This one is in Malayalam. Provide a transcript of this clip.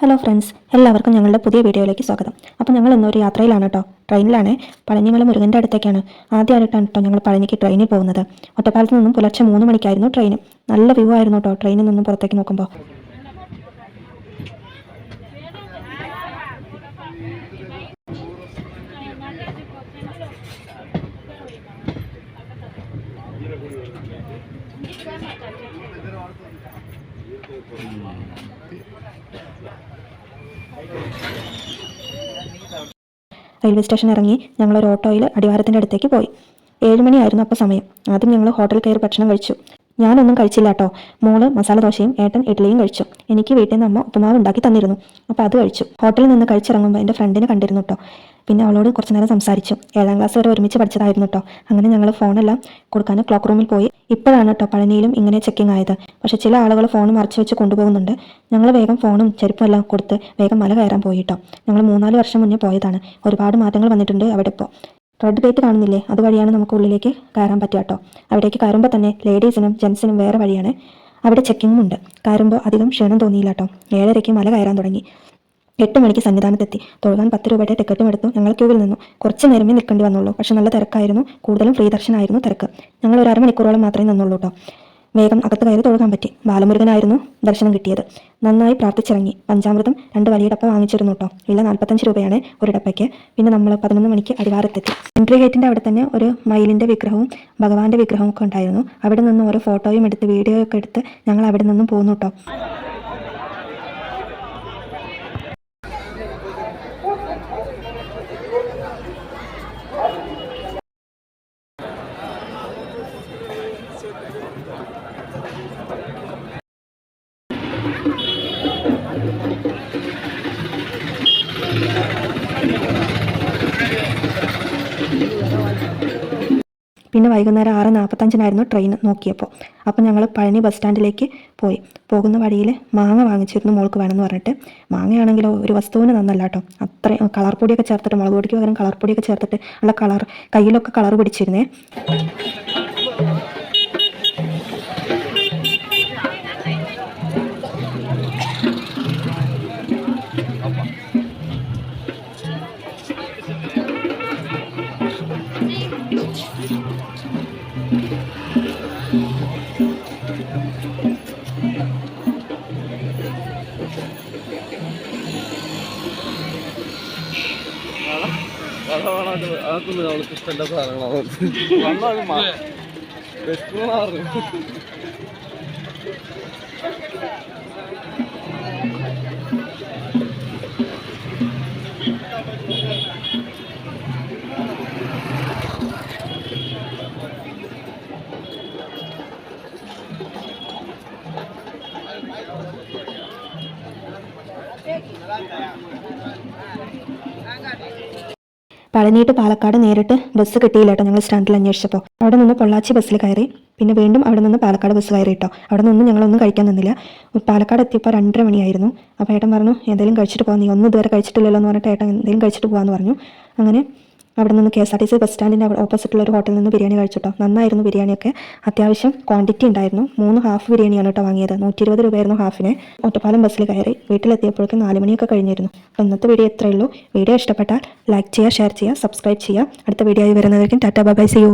ഹലോ ഫ്രണ്ട്സ് എല്ലാവർക്കും ഞങ്ങളുടെ പുതിയ വീഡിയോയിലേക്ക് സ്വാഗതം. അപ്പോൾ ഞങ്ങൾ ഇന്നൊരു യാത്രയിലാണ് കേട്ടോ. ട്രെയിനിലാണ് പഴനിമല മുരുകന്റെ അടുത്തേക്കാണ്. ആദ്യമായിട്ടാണ് കേട്ടോ ഞങ്ങൾ പഴനിക്ക് ട്രെയിനിൽ പോകുന്നത്. ഒറ്റപ്പാലത്ത് നിന്നും പുലർച്ചെ മൂന്ന് മണിക്കായിരുന്നു ട്രെയിൻ. നല്ല വ്യൂ ആയിരുന്നു കേട്ടോ ട്രെയിനിൽ നിന്നും പുറത്തേക്ക് നോക്കുമ്പോൾ. റെയിൽവേ സ്റ്റേഷൻ ഇറങ്ങി ഞങ്ങൾ ഒരു ഓട്ടോയിൽ അടിവാരത്തിന്റെ അടുത്തേക്ക് പോയി. ഏഴ് മണിയായിരുന്നു അപ്പോൾ സമയം. ആദ്യം ഞങ്ങൾ ഹോട്ടൽ കയറി ഭക്ഷണം കഴിച്ചു. ഞാനൊന്നും കഴിച്ചില്ല കേട്ടോ. മോൾ മസാല ദോശയും ഏട്ടൻ ഇഡ്ഡലിയും കഴിച്ചു. എനിക്ക് വീട്ടിൽ നിന്ന് അമ്മ ഉപ്പുമാവ് ഉണ്ടാക്കി തന്നിരുന്നു. അപ്പോൾ അത് കഴിച്ചു. ഹോട്ടലിൽ നിന്ന് കഴിച്ചിറങ്ങുമ്പോൾ എന്റെ ഫ്രണ്ടിനെ കണ്ടിരുന്നു കേട്ടോ. പിന്നെ അവളോട് കുറച്ച് നേരം സംസാരിച്ചു. ഏഴാം ക്ലാസ് വരെ ഒരുമിച്ച് പഠിച്ചതായിരുന്നു കേട്ടോ അങ്ങനെ ഞങ്ങൾ ഫോണെല്ലാം കൊടുക്കാൻ ക്ലോക്ക് റൂമിൽ പോയി. ഇപ്പോഴാണ് കേട്ടോ പഴനിയിലും ഇങ്ങനെ ചെക്കിംഗ് ആയത്. പക്ഷെ ചില ആളുകൾ ഫോൺ മറച്ചു വെച്ച് കൊണ്ടുപോകുന്നുണ്ട്. ഞങ്ങൾ വേഗം ഫോണും ചെരുപ്പും എല്ലാം കൊടുത്ത് വേഗം മല കയറാൻ പോയി കേട്ടോ ഞങ്ങൾ മൂന്നാൽ വർഷം മുന്നേ പോയതാണ്. ഒരുപാട് മാറ്റങ്ങൾ വന്നിട്ടുണ്ട് അവിടെ ഇപ്പോൾ റെഡ് ഗേറ്റ് കാണുന്നില്ലേ? അതുവഴിയാണ് നമുക്ക് ഉള്ളിലേക്ക് കയറാൻ പറ്റുക കേട്ടോ അവിടേക്ക് കയറുമ്പോൾ തന്നെ ലേഡീസിനും ജെൻസിനും വേറെ വഴിയാണ്. അവിടെ ചെക്കിങ്ങും ഉണ്ട്. കയറുമ്പോൾ അധികം ക്ഷീണം തോന്നിയില്ല കേട്ടോ ഏഴരയ്ക്ക് മല കയറാൻ തുടങ്ങി. എട്ട് മണിക്ക് സന്നിധാനത്തെത്തി. തൊഴുകാൻ പത്ത് രൂപയുടെ ടിക്കറ്റും എടുത്തു. ഞങ്ങൾ ക്യൂവിൽ നിന്നു. കുറച്ച് നേരമേ നിൽക്കേണ്ടി വന്നുള്ളൂ. പക്ഷെ നല്ല തിരക്കായിരുന്നു. കൂടുതലും ഫ്രീ ദർശനമായിരുന്നു തിരക്ക്. ഞങ്ങൾ ഒരു അരമണിക്കൂറോളം മാത്രമേ നിന്നുള്ളൂ കേട്ടോ വേഗം അകത്ത് കയറി തൊഴുകാൻ പറ്റി. ബാലമുരുകനായിരുന്നു ദർശനം കിട്ടിയത്. നന്നായി പ്രാർത്ഥിച്ചിറങ്ങി. പഞ്ചാമൃതം രണ്ട് വലിയ ഡപ്പ വാങ്ങിച്ചിരുന്നു കേട്ടോ വില നാൽപ്പത്തഞ്ച് രൂപയാണ് ഒരു ഡപ്പയ്ക്ക് പിന്നെ നമ്മൾ പതിനൊന്ന് മണിക്ക് അടിവാരത്തെത്തി. എൻട്രി ഗേറ്റിന്റെ അവിടെ തന്നെ ഒരു മയിലിന്റെ വിഗ്രഹവും ഭഗവാന്റെ വിഗ്രഹവും ഒക്കെ ഉണ്ടായിരുന്നു. അവിടെ നിന്ന് ഓരോ ഫോട്ടോയും എടുത്ത് വീഡിയോയൊക്കെ എടുത്ത് ഞങ്ങൾ അവിടെ നിന്നും പോന്നു കേട്ടോ വൈകുന്നേരം ആറ് നാൽപ്പത്തഞ്ചിനായിരുന്നു ട്രെയിൻ നോക്കിയപ്പോൾ. അപ്പോൾ ഞങ്ങൾ പഴനി ബസ് സ്റ്റാൻഡിലേക്ക് പോയി. പോകുന്ന വഴിയിൽ മാങ്ങ വാങ്ങിച്ചിരുന്നു മോൾക്ക് വേണമെന്ന് പറഞ്ഞിട്ട്. മാങ്ങയാണെങ്കിലോ ഒരു വസ്തുവിന് നന്നല്ല കേട്ടോ. അത്രയും കളർ പൊടിയൊക്കെ ചേർത്തിട്ട് മുളക് പൊടിക്ക് പകരം കളർ പൊടിയൊക്കെ ചേർത്തിട്ട് ഉള്ള കളർ കയ്യിലൊക്കെ കളർ പിടിച്ചിരുന്നേ. അതൊന്നും അവൾക്ക് ഇഷ്ടമല്ല സാധനങ്ങളാണ് വിഷമമാണ് പഴനിയിട്ട് പാലക്കാട് നേരിട്ട് ബസ് കിട്ടിയില്ല കേട്ടോ ഞങ്ങൾ സ്റ്റാൻഡിൽ അന്വേഷിച്ചപ്പോൾ അവിടെ നിന്ന് പൊള്ളാച്ചി ബസ്സിൽ കയറി. പിന്നെ വീണ്ടും അവിടെ നിന്ന് പാലക്കാട് ബസ് കയറി കേട്ടോ അവിടെ നിന്നും ഞങ്ങളൊന്നും കഴിക്കാൻ നിന്നില്ല. പാലക്കാട് എത്തിയപ്പോൾ രണ്ടര മണിയായിരുന്നു. അപ്പോൾ ഏട്ടൻ പറഞ്ഞു എന്തെങ്കിലും കഴിച്ചിട്ട് പോകാം നീ ഒന്നും ഇതുവരെ കഴിച്ചിട്ടില്ലല്ലോ എന്ന് പറഞ്ഞിട്ട് ഏട്ടൻ എന്തെങ്കിലും കഴിച്ചിട്ട് പോകാമെന്ന് പറഞ്ഞു. അങ്ങനെ അവിടെ നിന്ന് K S R T C bus സ്റ്റാൻഡിന്റെ അവിടെ ഓപ്പോസിറ്റുള്ള ഒരു ഹോട്ടലിൽ നിന്ന് ബിരിയാണി കഴിച്ചിട്ടോ. നന്നായിരുന്നു ബിരിയാണിയൊക്കെ. അത്യാവശ്യം ക്വാണ്ടിറ്റി ഉണ്ടായിരുന്നു. മൂന്ന് ഹാഫ് ബിരിയാണിയാണ് കേട്ടോ വാങ്ങിയത്. നൂറ്റി ഇരുപത് രൂപയായിരുന്നു ഹാഫിന് ഒറ്റപ്പാലം ബസ്സിൽ കയറി വീട്ടിലെത്തിയപ്പോഴേക്കും നാല് മണിയൊക്കെ കഴിഞ്ഞിരുന്നു. അപ്പോൾ ഇന്നത്തെ വീഡിയോ ഇത്രയേ ഉള്ളൂ. വീഡിയോ ഇഷ്ടപ്പെട്ടാൽ ലൈക്ക് ചെയ്യുക ഷെയർ ചെയ്യുക സബ്സ്ക്രൈബ് ചെയ്യുക. അടുത്ത വീഡിയോ ആയി വരുന്നതായിരിക്കും. Tata bye see U